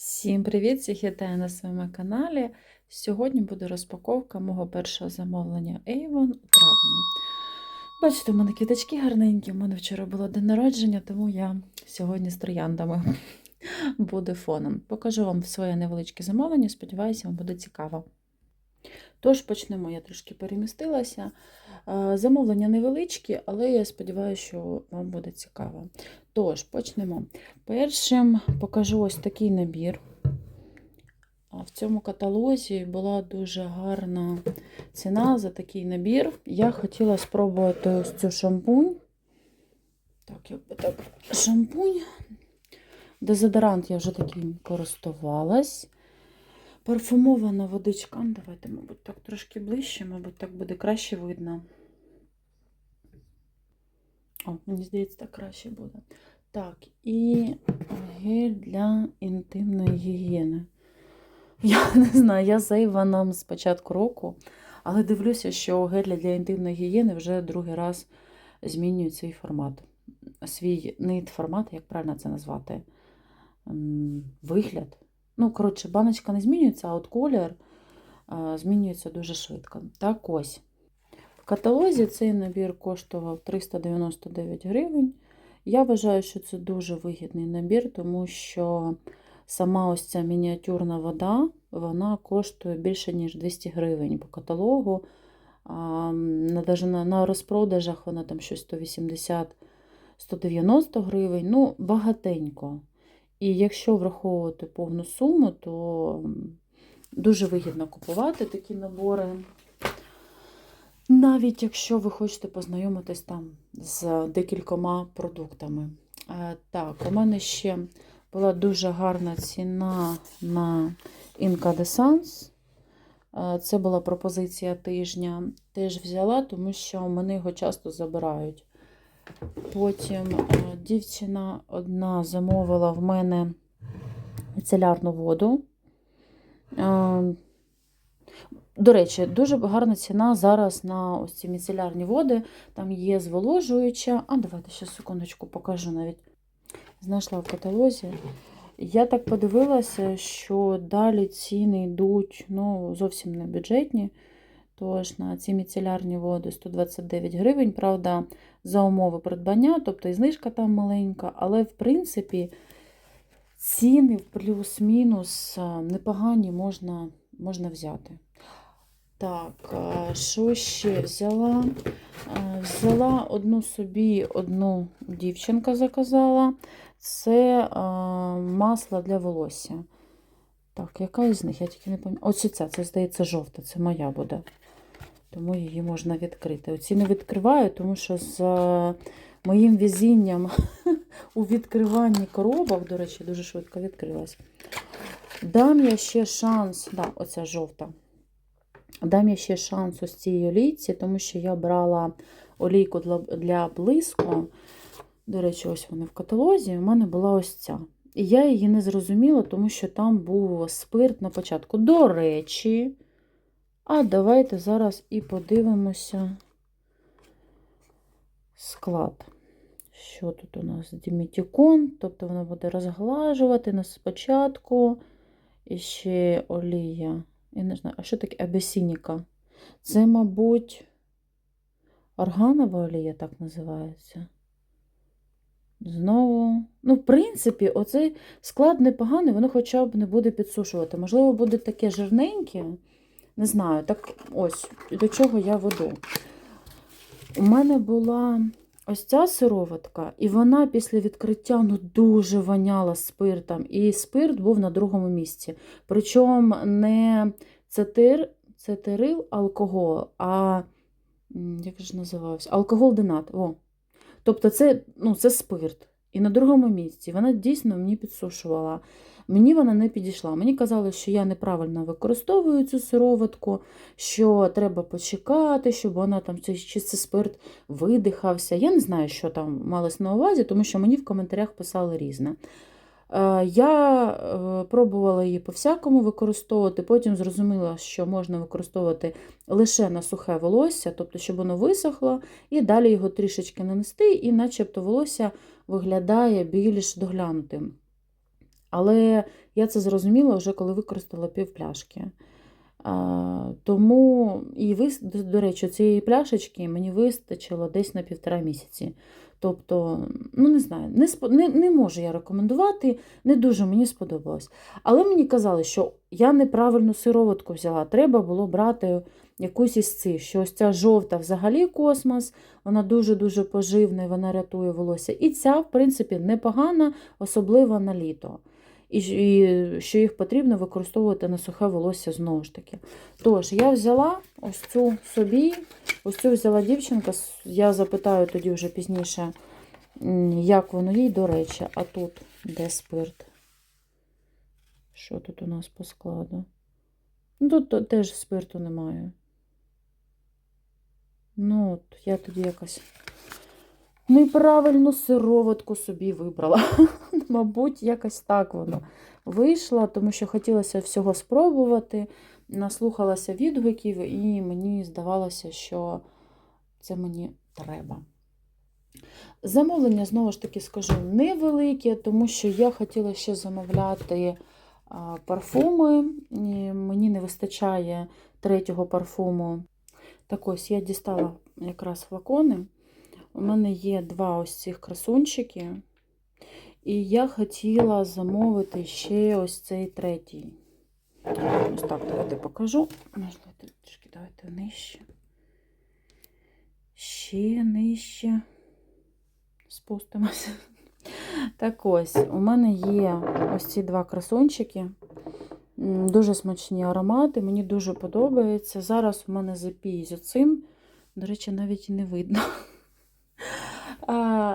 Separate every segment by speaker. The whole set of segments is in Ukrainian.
Speaker 1: Всім привіт! Всіх вітаю на своєму каналі. Сьогодні буде розпаковка мого першого замовлення Avon у травні. Бачите, у мене квіточки гарненькі. У мене вчора було день народження, тому я сьогодні з трояндами буду фоном. Покажу вам своє невеличке замовлення, сподіваюся, вам буде цікаво. Тож почнемо, я трошки перемістилася. Е, Замовлення невеличкі, але я сподіваюся, що вам буде цікаво. Тож, почнемо. Першим покажу ось такий набір. В цьому каталозі була дуже гарна ціна за такий набір. Я хотіла спробувати ось цю шампунь. Так, якби так, шампунь. Дезодорант я вже таким користувалась. Парфумована водичка. Давайте, мабуть, так трошки ближче, мабуть, так буде краще видно. О, мені здається, так краще буде. Так, і гель для інтимної гігієни. Я не знаю, я за Іваном з початку року, але дивлюся, що гель для інтимної гігієни вже другий раз змінює свій формат. Свій не формат, як правильно це назвати? Вигляд. Ну, коротше, баночка не змінюється, а от колір змінюється дуже швидко. Так ось. В каталозі цей набір коштував 399 гривень. Я вважаю, що це дуже вигідний набір, тому що сама ось ця мініатюрна вода вона коштує більше, ніж 200 гривень по каталогу. На розпродажах вона там щось 180-190 гривень. Ну, багатенько. І якщо враховувати повну суму, то дуже вигідно купувати такі набори. Навіть якщо ви хочете познайомитись там з декількома продуктами. Е, Так, у мене ще була дуже гарна ціна на Incandescence. Е, Це була пропозиція тижня. Теж взяла, тому що мене його часто забирають. Потім е, дівчина одна замовила в мене міцелярну воду. Е, До речі, дуже гарна ціна зараз на ось ці міцелярні води. Там є зволожуюча. А, давайте ще секундочку покажу навіть. Знайшла в каталозі. Я так подивилася, що далі ціни йдуть ну, зовсім не бюджетні. Тож на ці міцелярні води 129 гривень, правда, за умови придбання, тобто і знижка там маленька, але в принципі ціни плюс-мінус непогані можна, можна взяти. Так, що ще взяла? Взяла одну собі, одну дівчинка заказала. Це масло для волосся. Так, яка із них? Я тільки не пам'ятаю. Ось ця, це, здається, жовта, це моя буде. Тому її можна відкрити. Оці не відкриваю, тому що з е, моїм везінням у відкриванні коробок, до речі, дуже швидко відкрилась. Дам я ще шанс, да, оця жовта. Дам я ще шанс ось цій олійці, тому що я брала олійку для, для блиску. До речі, ось вони в каталозі. У мене була ось ця. І я її не зрозуміла, тому що там був спирт на початку. До речі, а давайте зараз і подивимося склад. Що тут у нас? Дімітікон, тобто воно буде розглажувати нас спочатку. І ще олія. Я не знаю, а що таке абесініка? Це, мабуть, органова олія так називається. Знову, ну, в принципі, оцей склад непоганий, воно хоча б не буде підсушувати. Можливо, буде таке жирненьке. Не знаю, так ось до чого я веду. У мене була ось ця сироватка, і вона після відкриття ну, дуже воняла спиртом. І спирт був на другому місці. Причому не цетир, цетерил алкоголь, а як ж називався? Алкоголь-динат. О. Тобто це, ну, це спирт. І на другому місці вона дійсно мені підсушувала. Мені вона не підійшла. Мені казали, що я неправильно використовую цю сироватку, що треба почекати, щоб вона там чи це спирт видихався. Я не знаю, що там малось на увазі, тому що мені в коментарях писали різне. Я е, пробувала її по-всякому використовувати, потім зрозуміла, що можна використовувати лише на сухе волосся, тобто, щоб воно висохло, і далі його трішечки нанести, і начебто волосся виглядає більш доглянутим. Але я це зрозуміла вже, коли використала пів пляшки. А, тому, і до, речі, цієї пляшечки мені вистачило десь на півтора місяці. Тобто, ну не знаю, не, не, не можу я рекомендувати, не дуже мені сподобалось. Але мені казали, що я неправильну сироватку взяла. Треба було брати якусь із цих, що ось ця жовта взагалі космос, вона дуже-дуже поживна, і вона рятує волосся. І ця, в принципі, непогана, особливо на літо. І, що їх потрібно використовувати на сухе волосся знову ж таки. Тож, я взяла ось цю собі, ось цю взяла дівчинка. Я запитаю тоді вже пізніше, як воно їй, до речі, а тут де спирт? Що тут у нас по складу? Ну, тут теж спирту немає. Ну, от, я тоді якось неправильну сироватку собі вибрала. Мабуть, якось так воно вийшло, тому що хотілося всього спробувати. Наслухалася відгуків, і мені здавалося, що це мені треба. Замовлення, знову ж таки, скажу, невелике, тому що я хотіла ще замовляти парфуми. Мені не вистачає третього парфуму. Так ось я дістала якраз флакони. У мене є два ось цих красунчики. І я хотіла замовити ще ось цей третій. Ось так, давайте покажу. Можливо, трішки давайте нижче. Ще нижче. Спустимося. Так ось, у мене є ось ці два красунчики. Дуже смачні аромати, мені дуже подобається. Зараз у мене запій з цим. До речі, навіть і не видно.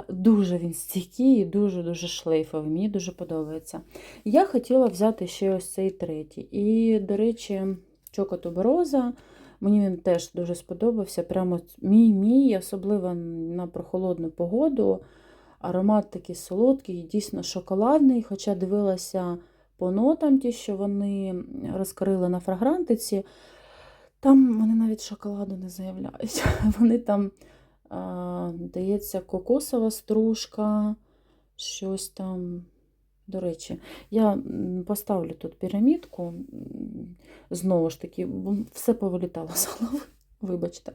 Speaker 1: Дуже він стійкий і дуже-дуже шлейфовий. Мені дуже подобається. Я хотіла взяти ще ось цей третій. І, до речі, Чоко Тубероза. Мені він теж дуже сподобався. Прямо мій мій, особливо на прохолодну погоду. Аромат такий солодкий, дійсно шоколадний, хоча дивилася по нотам, ті, що вони розкрили на фрагрантиці. Там вони навіть шоколаду не заявляють. Вони там, а, здається, кокосова стружка, щось там. До речі, я поставлю тут пірамідку. Знову ж таки, все повилітало з голови. Вибачте.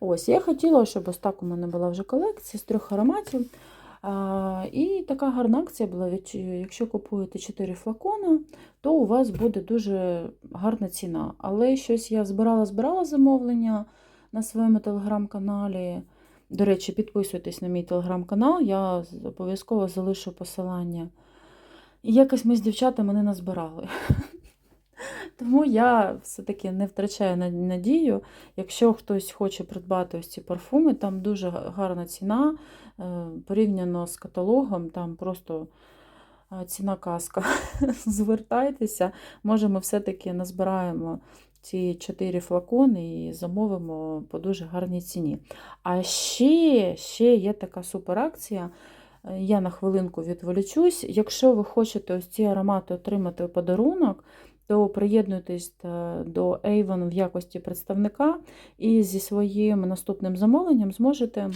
Speaker 1: Ось, я хотіла, щоб ось так у мене була вже колекція з трьох ароматів. А, і така гарна акція була. Якщо купуєте 4 флакона, то у вас буде дуже гарна ціна. Але щось я збирала-збирала замовлення на своєму телеграм-каналі. До речі, підписуйтесь на мій телеграм-канал, я обов'язково залишу посилання. І якось ми з дівчатами не назбирали. Тому я все-таки не втрачаю надію. Якщо хтось хоче придбати ось ці парфуми, там дуже гарна ціна. е, Порівняно з каталогом, там просто е, ціна казка. Звертайтеся, може, ми все-таки назбираємо ці 4 флакони і замовимо по дуже гарній ціні. А ще, ще є така суперакція. Е, Я на хвилинку відволічусь. Якщо ви хочете ось ці аромати отримати у подарунок, то приєднуйтесь е, до Avon в якості представника і зі своїм наступним замовленням зможете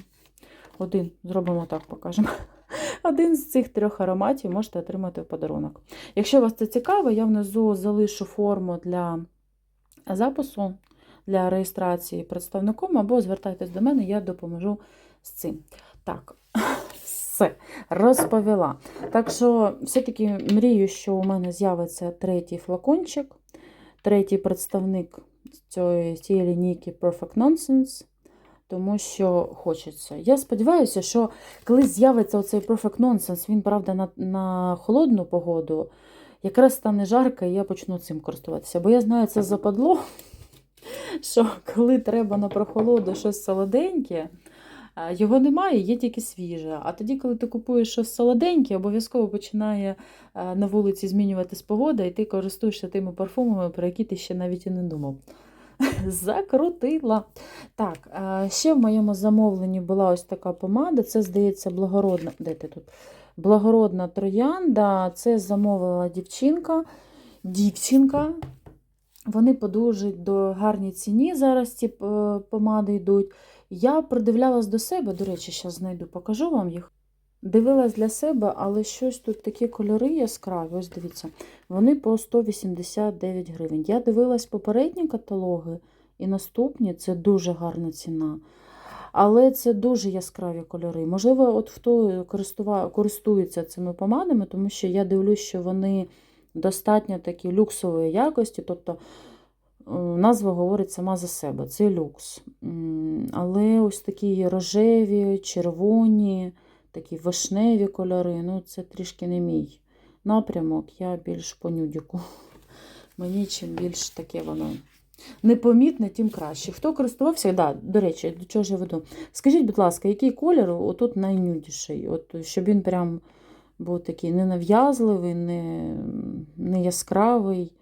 Speaker 1: один, зробимо так, покажемо. Один з цих трьох ароматів можете отримати в подарунок. Якщо вас це цікаво, я внизу залишу форму для запису, для реєстрації представником, або звертайтесь до мене, я допоможу з цим. Так, все, розповіла. Так що, все-таки мрію, що у мене з'явиться третій флакончик, третій представник цієї, цієї лінійки Perfect Nonsense, тому що хочеться. Я сподіваюся, що коли з'явиться оцей Perfect Nonsense, він, правда, на, на холодну погоду, якраз стане жарко, і я почну цим користуватися. Бо я знаю, це западло, що коли треба на прохолоду щось солоденьке, його немає, є тільки свіже. А тоді, коли ти купуєш щось солоденьке, обов'язково починає на вулиці змінюватись погода, і ти користуєшся тими парфумами, про які ти ще навіть і не думав. Закрутила. Так, ще в моєму замовленні була ось така помада. Це, здається, благородна. Де ти тут? Благородна троянда. Це замовила дівчинка. Дівчинка. Вони по до гарній ціні зараз ці е, помади йдуть. Я придивлялась до себе, до речі, зараз знайду, покажу вам їх. Дивилась для себе, але щось тут такі кольори яскраві. Ось дивіться, вони по 189 гривень. Я дивилась попередні каталоги і наступні це дуже гарна ціна. Але це дуже яскраві кольори. Можливо, от хто користується цими помадами, тому що я дивлюсь, що вони достатньо такі люксової якості, тобто е, назва говорить сама за себе, це люкс. Але ось такі рожеві, червоні, такі вишневі кольори, ну це трішки не мій напрямок, я більш по нюдіку. Мені чим більш таке воно непомітне, тим краще. Хто користувався, да, до речі, до чого ж я веду? Скажіть, будь ласка, який колір отут найнюдіший? От, щоб він прям був такий не нав'язливий, не, не яскравий.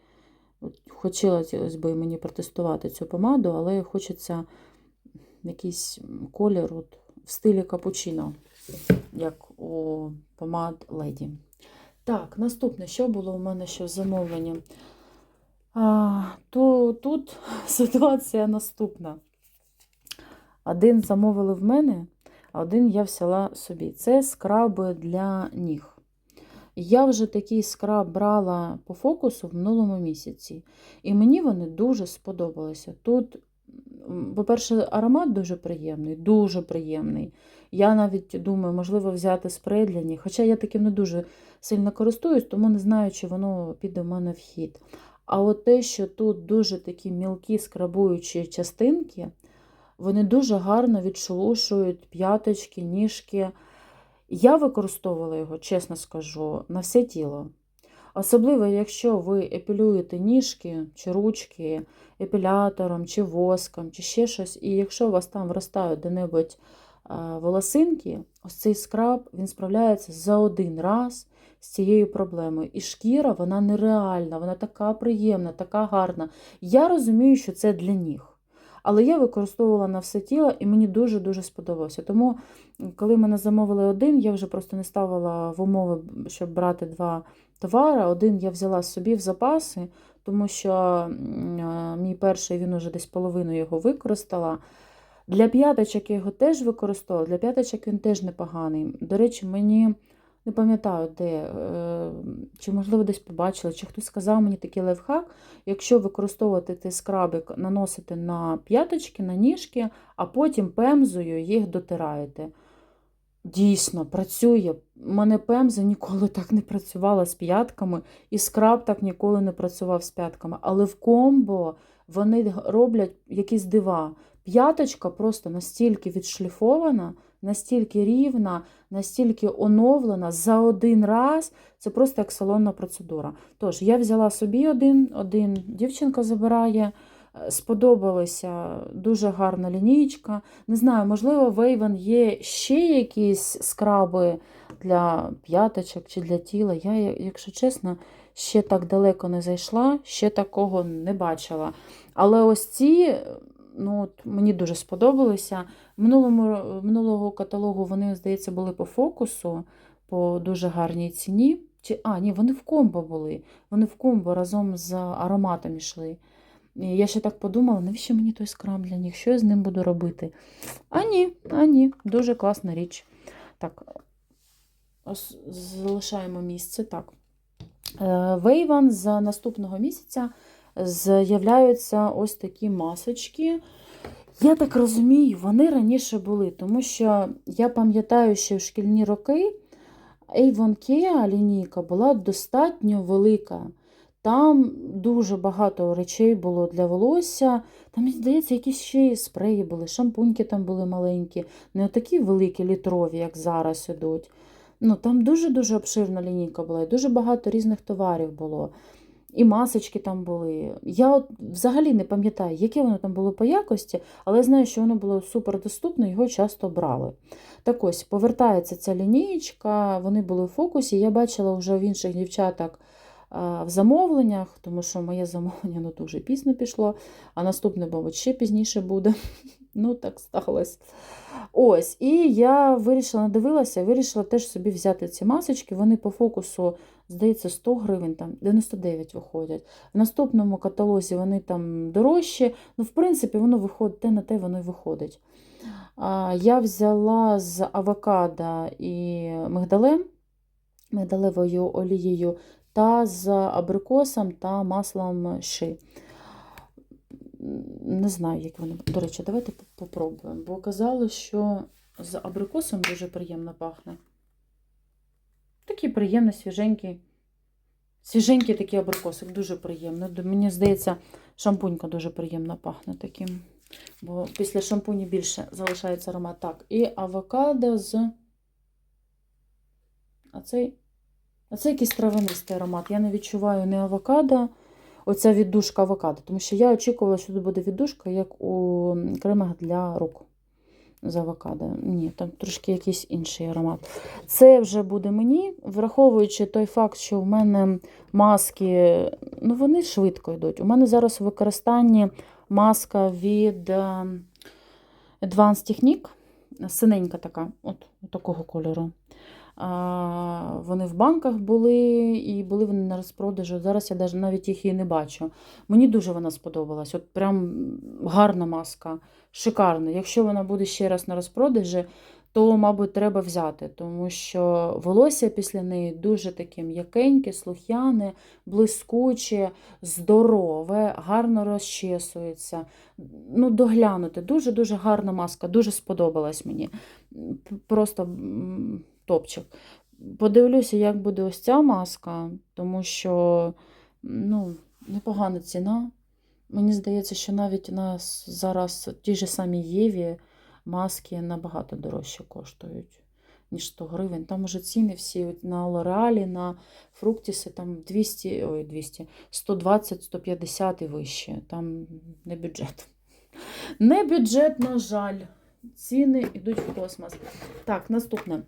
Speaker 1: От, хотілося б мені протестувати цю помаду, але хочеться якийсь колір от, в стилі капучино, як у помад леді. Так, наступне, що було у мене ще в замовленні? То тут ситуація наступна. Один замовили в мене, а один я взяла собі. Це скраби для ніг. Я вже такий скраб брала по фокусу в минулому місяці. І мені вони дуже сподобалися. Тут, по-перше, аромат дуже приємний, дуже приємний. Я навіть думаю, можливо, взяти спрей для ніг. Хоча я таким не дуже сильно користуюсь, тому не знаю, чи воно піде в мене в хід. А от те, що тут дуже такі мілкі скрабуючі частинки, вони дуже гарно відшелушують п'яточки, ніжки. Я використовувала його, чесно скажу, на все тіло. Особливо, якщо ви епілюєте ніжки чи ручки епілятором, чи воском, чи ще щось, і якщо у вас там виростають де-небудь волосинки, ось цей скраб він справляється за один раз з цією проблемою. І шкіра, вона нереальна, вона така приємна, така гарна. Я розумію, що це для ніг. Але я використовувала на все тіло і мені дуже-дуже сподобався. Тому, коли мене замовили один, я вже просто не ставила в умови, щоб брати два товари. Один я взяла собі в запаси, тому що мій перший він уже десь половину його використала. Для п'яточок я його теж використовувала, для п'яточок він теж непоганий. До речі, мені не пам'ятаю, де, е, чи, можливо, десь побачила, чи хтось сказав мені такий лайфхак, якщо використовувати цей скрабик, наносити на п'яточки, на ніжки, а потім пемзою їх дотираєте. Дійсно, працює. У мене пемза ніколи так не працювала з п'ятками, і скраб так ніколи не працював з п'ятками. Але в комбо вони роблять якісь дива. П'яточка просто настільки відшліфована, настільки рівна, настільки оновлена за один раз. Це просто як салонна процедура. Тож, я взяла собі один, один дівчинка забирає. Е, Сподобалася дуже гарна лінійка. Не знаю, можливо, в Avon є ще якісь скраби для п'яточок чи для тіла. Я, якщо чесно, ще так далеко не зайшла, ще такого не бачила. Але ось ці ну, от, мені дуже сподобалися. Минулому, минулого каталогу вони, здається, були по фокусу, по дуже гарній ціні. Чи, А, ні, вони в комбо були. Вони в комбо разом з ароматом йшли. І я ще так подумала, навіщо мені той скраб для них? Що я з ним буду робити? А ні, а ні, дуже класна річ. Так, залишаємо місце. Так. Вейван з наступного місяця з'являються ось такі масочки. Я так розумію, вони раніше були, тому що я пам'ятаю, що в шкільні роки Avon Kea лінійка була достатньо велика. Там дуже багато речей було для волосся. Там, здається, якісь ще й спреї були, шампуньки там були маленькі, не такі великі літрові, як зараз ідуть. Ну, Там дуже-дуже обширна лінійка була, і дуже багато різних товарів було. І масочки там були. Я от взагалі не пам'ятаю, яке воно там було по якості, але я знаю, що воно було супердоступне, його часто брали. Так ось, повертається ця лінієчка, вони були в фокусі. Я бачила вже в інших дівчаток в замовленнях, тому що моє замовлення ну, дуже пізно пішло, а наступне, мабуть, ще пізніше буде. Ну, так сталося. Ось, І я вирішила, надивилася, вирішила теж собі взяти ці масочки. Вони по фокусу здається, 100 гривень, там 99 виходять. В наступному каталозі вони там дорожчі. Ну, в принципі, воно виходить, те на те воно й виходить. Я взяла з авокадо і мигдалем, мигдалевою олією та з абрикосом та маслом ши. Не знаю, як вони. До речі, давайте по- попробуємо. Бо казали, що з абрикосом дуже приємно пахне. Такий приємний, свіженький. Свіженький такий абрикосик, дуже приємно. Мені здається, шампунька дуже приємно пахне таким. Бо після шампуні більше залишається аромат. Так, і авокадо з. А цей, а це якийсь травянистий аромат. Я не відчуваю не авокадо, оця віддушка авокадо. Тому що я очікувала, що тут буде віддушка, як у кремах для рук з авокадо. Ні, там трошки якийсь інший аромат. Це вже буде мені, враховуючи той факт, що в мене маски, ну вони швидко йдуть. У мене зараз у використанні маска від е, Advanced Technique, синенька така, от, от такого кольору. Вони в банках були і були вони на розпродажу. Зараз я навіть їх і не бачу. Мені дуже вона сподобалась. От прям гарна маска, шикарна. Якщо вона буде ще раз на розпродажі, то, мабуть, треба взяти, тому що волосся після неї дуже таке м'якеньке, слух'яне, блискуче, здорове, гарно розчесується. Ну, доглянути. Дуже-дуже гарна маска, дуже сподобалась мені. Просто топчик. Подивлюся, як буде ось ця маска, тому що ну, непогана ціна. Мені здається, що навіть у нас зараз ті ж самі Єві маски набагато дорожче коштують, ніж 100 гривень. Там уже ціни всі на Лореалі, на Фруктіси там 200, ой, 200, 120, 150 і вище. Там не бюджет. Не бюджет, на жаль. Ціни йдуть в космос. Так, наступне.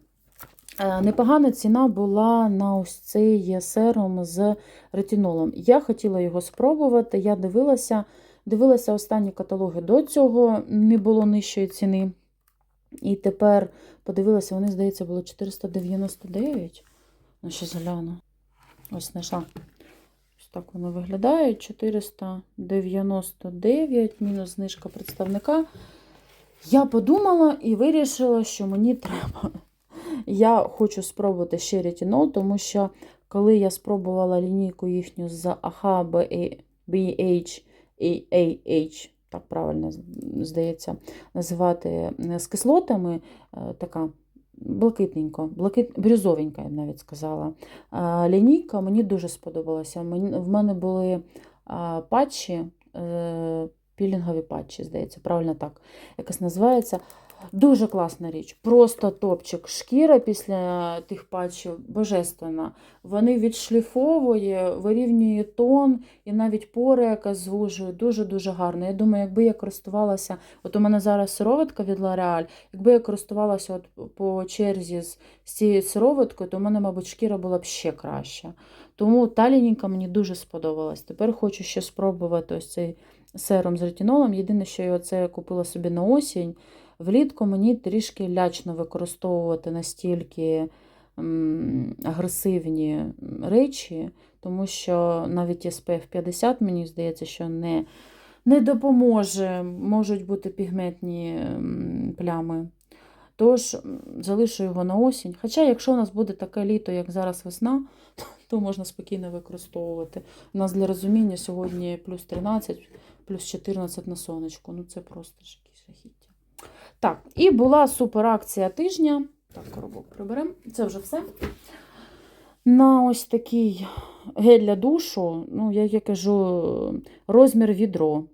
Speaker 1: Е, Непогана ціна була на ось цей серум з ретинолом. Я хотіла його спробувати, я дивилася, дивилася останні каталоги до цього, не було нижчої ціни. І тепер подивилася, вони, здається, було 499. Ну, ще загляну. Ось знайшла. Ось так воно виглядає. 499, мінус знижка представника. Я подумала і вирішила, що мені треба. Я хочу спробувати ще ретинол, тому що коли я спробувала лінійку їхню з AHA BH і AH, так правильно здається, називати з кислотами, е, така блакитненько, блакит, брюзовенька, я б навіть сказала. Е, Лінійка мені дуже сподобалася. В мене були е, патчі, е, пілінгові патчі, здається, правильно так якось називається. Дуже класна річ, просто топчик. Шкіра після тих патчів божественна. Вони відшліфовує, вирівнює тон і навіть пори якась звужує. Дуже-дуже гарно. Я думаю, якби я користувалася, от у мене зараз сироватка від L'Oreal, якби я користувалася от по черзі з, цією сироваткою, то в мене, мабуть, шкіра була б ще краща. Тому та лінійка мені дуже сподобалась. Тепер хочу ще спробувати ось цей серум з ретинолом. Єдине, що я оце купила собі на осінь. Влітку мені трішки лячно використовувати настільки агресивні речі, тому що навіть SPF 50, мені здається, що не, не допоможе. Можуть бути пігментні плями. Тож залишу його на осінь. Хоча, якщо у нас буде таке літо, як зараз весна, то можна спокійно використовувати. У нас для розуміння сьогодні плюс 13, плюс 14 на сонечку. Ну це просто ж якісь жахіття. Так, і була суперакція тижня. Так, коробок приберемо. Це вже все. На ось такий гель для душу, ну, я, я кажу, розмір відро.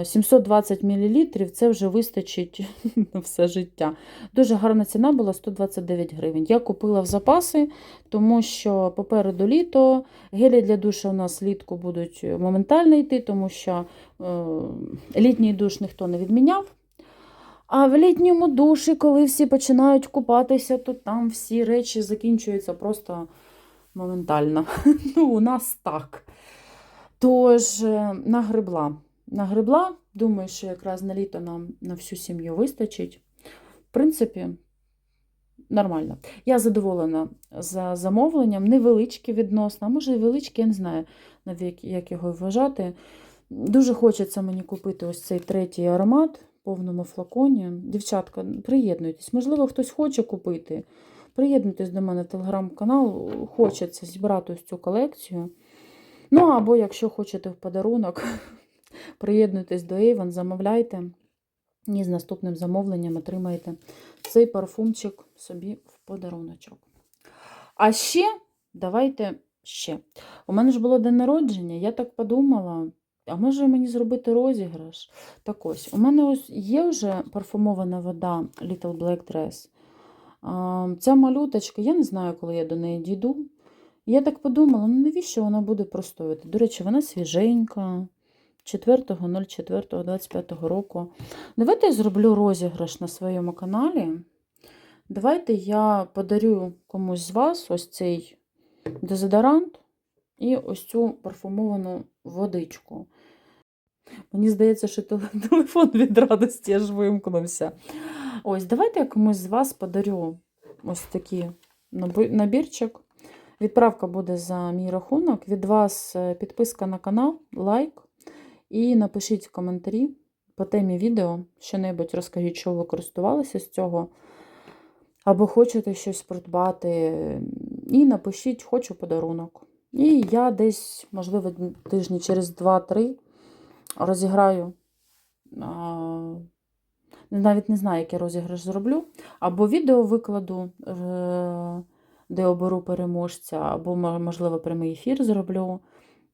Speaker 1: Е, 720 мл це вже вистачить на все життя. Дуже гарна ціна була 129 гривень. Я купила в запаси, тому що попереду літо. Гелі для душу у нас літку будуть моментально йти, тому що е, літній душ ніхто не відміняв. А в літньому душі, коли всі починають купатися, то там всі речі закінчуються просто моментально. Ну, у нас так. Тож, е, нагребла. Нагребла, думаю, що якраз на літо нам на всю сім'ю вистачить. В принципі, нормально. Я задоволена за замовленням, невеличке відносно, а може і величке, я не знаю, як його вважати. Дуже хочеться мені купити ось цей третій аромат повному флаконі. Дівчатка, приєднуйтесь. Можливо, хтось хоче купити. Приєднуйтесь до мене в телеграм-канал, хочеться зібрати ось цю колекцію. Ну, або якщо хочете в подарунок, приєднуйтесь до Avon, замовляйте. І з наступним замовленням отримаєте цей парфумчик собі в подаруночок. А ще, давайте ще. У мене ж було день народження, я так подумала, а може мені зробити розіграш? Так ось, у мене ось є вже парфумована вода Little Black Dress. Ця малюточка, я не знаю, коли я до неї дійду. Я так подумала, ну навіщо вона буде простоювати? До речі, вона свіженька. 4.04.25 року. Давайте я зроблю розіграш на своєму каналі. Давайте я подарю комусь з вас ось цей дезодорант і ось цю парфумовану водичку. Мені здається, що телефон від радості аж вимкнувся. Ось, давайте я комусь з вас подарю ось такий набірчик. Відправка буде за мій рахунок. Від вас е, підписка на канал, лайк. І напишіть в коментарі по темі відео, що-небудь розкажіть, що ви користувалися з цього. Або хочете щось придбати. І напишіть Хочу подарунок. І я десь, можливо, тижні через 2-3 розіграю. Навіть не знаю, який розіграш зроблю. Або відео викладу, е, де оберу переможця, або, можливо, прямий ефір зроблю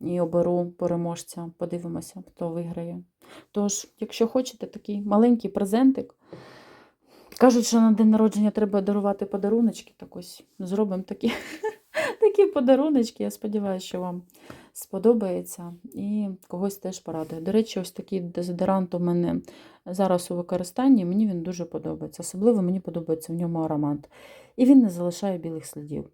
Speaker 1: і оберу переможця. Подивимося, хто виграє. Тож, якщо хочете такий маленький презентик, кажуть, що на день народження треба дарувати подаруночки, так ось зробимо такі, подаруночки. Я сподіваюся, що вам сподобається і когось теж порадує. До речі, ось такий дезодорант у мене зараз у використанні, мені він дуже подобається. Особливо мені подобається в ньому аромат. І він не залишає білих слідів.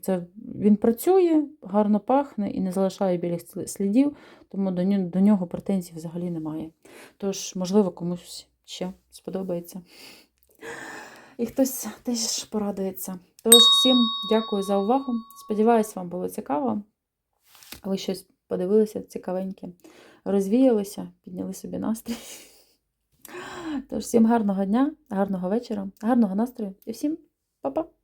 Speaker 1: Це він працює, гарно пахне і не залишає білих слідів, тому до нього, до нього претензій взагалі немає. Тож, можливо, комусь ще сподобається. І хтось теж порадується. Тож, всім дякую за увагу. Сподіваюсь, вам було цікаво. Ви щось подивилися цікавеньке, розвіялися, підняли собі настрій. Тож, всім гарного дня, гарного вечора, гарного настрою і всім па-па!